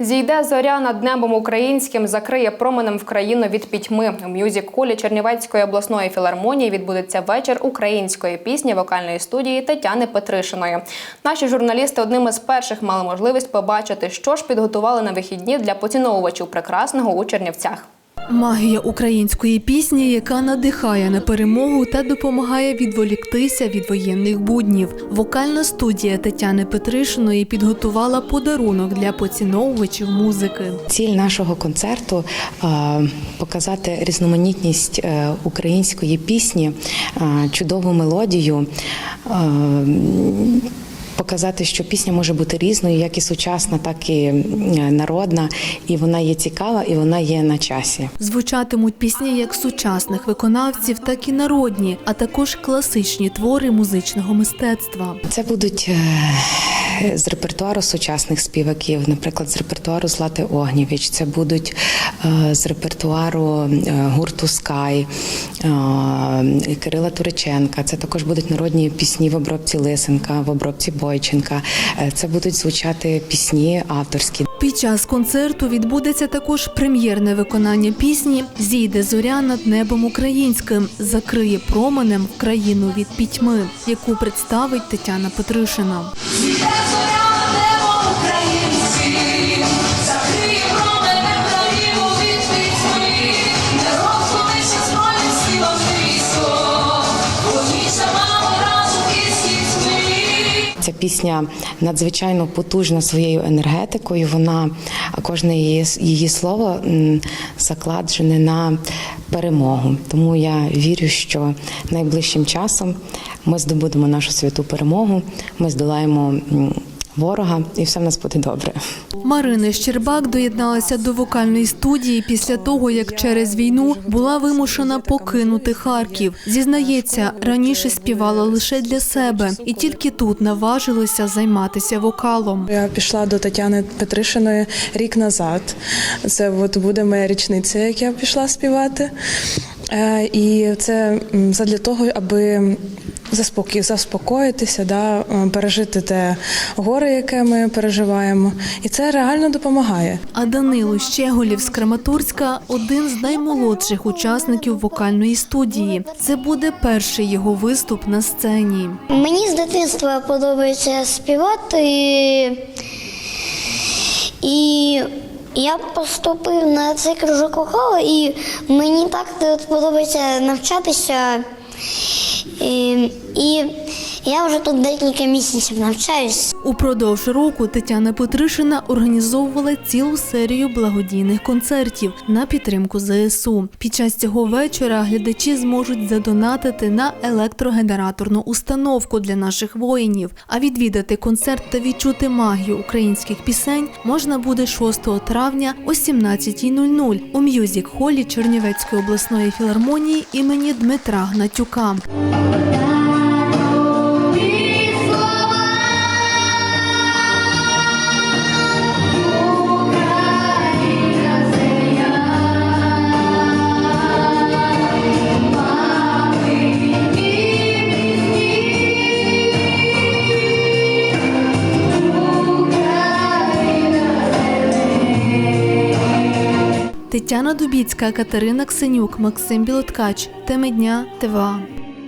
Зійде зоря над небом українським, закриє променем в країну від пітьми. У мюзик-холі Чернівецької обласної філармонії відбудеться вечір української пісні вокальної студії Тетяни Петришиної. Наші журналісти одним із перших мали можливість побачити, що ж підготували на вихідні для поціновувачів прекрасного у Чернівцях. Магія української пісні, яка надихає на перемогу та допомагає відволіктися від воєнних буднів. Вокальна студія Тетяни Петришиної підготувала подарунок для поціновувачів музики. Ціль нашого концерту е, показати різноманітність е, української пісні, е, чудову мелодію. Показати, що пісня може бути різною, як і сучасна, так і народна, і вона є цікава, і вона є на часі. Звучатимуть пісні як сучасних виконавців, так і народні, а також класичні твори музичного мистецтва. Це будуть е, з репертуару сучасних співаків, наприклад, з репертуару Злати Огнєвіч, це будуть е, з репертуару е, гурту Скай, е, Кирила Туриченка. Це також будуть народні пісні в обробці Лисенка, в обробці Бойченка. Е, Це будуть звучати пісні авторські. Під час концерту відбудеться також прем'єрне виконання пісні Зійде зоря над небом українським, закриє променем країну від пітьми, яку представить Тетяна Петришина. Ця пісня надзвичайно потужна своєю енергетикою. Вона кожне її, її слово закладжене на перемогу. Тому я вірю, що найближчим часом ми здобудемо нашу святу перемогу. Ми здолаємо ворога, і все в нас буде добре. Марина Щербак доєдналася до вокальної студії після того, як через війну була вимушена покинути Харків. Зізнається, раніше співала лише для себе, і тільки тут наважилася займатися вокалом. Я пішла до Тетяни Петришиної рік назад. Це от буде моя річниця, як я пішла співати. Е, І це задля того, аби заспокі- заспокоїтися, да, е, пережити те горе, яке ми переживаємо. І це реально допомагає. А Данило Щеголів з Краматорська один з наймолодших учасників вокальної студії. Це буде перший його виступ на сцені. Мені з дитинства подобається співати. І я поступив на цей кружок вокалу, і мені так подобається навчатися. І, і я вже тут декілька місяців навчаюсь. Упродовж року Тетяна Петришина організовувала цілу серію благодійних концертів на підтримку ЗСУ. Під час цього вечора глядачі зможуть задонатити на електрогенераторну установку для наших воїнів. А відвідати концерт та відчути магію українських пісень можна буде 6 травня о 17.00 у м'юзік-холі Чернівецької обласної філармонії імені Дмитра Гнатюка. Тетяна Дубіцька, Катерина Ксенюк, Максим Білоткач. Теми дня ТВА.